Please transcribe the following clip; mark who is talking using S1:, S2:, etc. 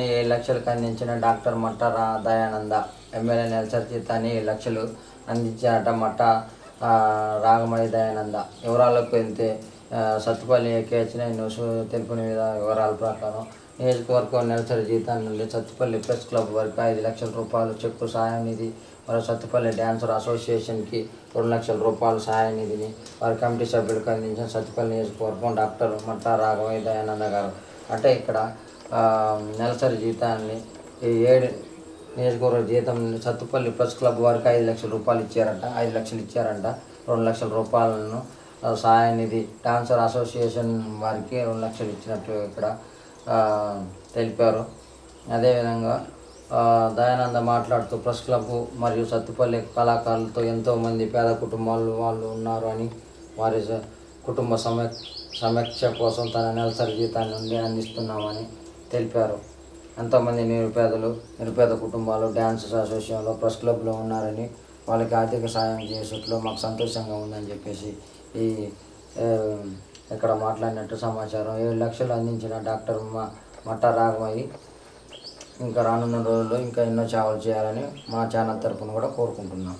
S1: ఏడు లక్షలకు అందించిన డాక్టర్ మట్ట రా దయానంద. ఎమ్మెల్యే నెలసరి జీతాన్ని ఏడు లక్షలు అందించినట మట్ట రాగమణి దయానంద. వివరాలకు వెళ్తే సత్తుపల్లి కేచిన న్యూస్ తెలిపిన వివరాల ప్రకారం నియోజకవర్గం నెలసరి జీతం నుండి సత్తుపల్లి ప్రెస్ క్లబ్ వరకు ఐదు లక్షల రూపాయలు చెక్కు సహాయం నిధి మరియు సత్తుపల్లి డ్యాన్సర్ అసోసియేషన్కి రెండు లక్షల రూపాయల సహాయ నిధిని వారి కమిటీ సభ్యులకు అందించిన సత్తుపల్లి నియోజకవర్గం డాక్టర్ మట్టా రాఘవయ్య దయానంద గారు. అంటే ఇక్కడ నెలసరి జీతాన్ని ఏడు నియోజకవర్గ జీతం సత్తుపల్లి ప్రెస్ క్లబ్ వారికి ఐదు లక్షల రూపాయలు ఇచ్చారంట. ఐదు లక్షలు ఇచ్చారంట. రెండు లక్షల రూపాయలను ఆ, సహాయ నిధి డాన్సర్ అసోసియేషన్ వారికి రెండు లక్షలు ఇచ్చినట్టు ఇక్కడ తెలిపారు. అదేవిధంగా దయానంద మాట్లాడుతూ ప్రెస్ క్లబ్ మరియు సత్తుపల్లి కళాకారులతో ఎంతోమంది పేద కుటుంబాలు వాళ్ళు ఉన్నారు అని వారి కుటుంబ సమ సమీక్ష కోసం తన నెలసరి జీతాన్ని నుండి అందిస్తున్నామని తెలిపారు. ఎంతోమంది నిరుపేదలు నిరుపేద కుటుంబాలు డ్యాన్స్ అసోసియేషన్లో ప్రెస్ క్లబ్లో ఉన్నారని వాళ్ళకి ఆర్థిక సాయం చేసేట్లో మాకు సంతోషంగా ఉందని చెప్పేసి ఈ ఇక్కడ మాట్లాడినట్టు సమాచారం. ఏడు లక్షలు అందించిన డాక్టర్ మట్ట రాఘమయ్యి ఇంకా రానున్న రోజుల్లో ఇంకా ఎన్నో సేవలు చేయాలని మా ఛానల్ తరఫున కూడా కోరుకుంటున్నాం.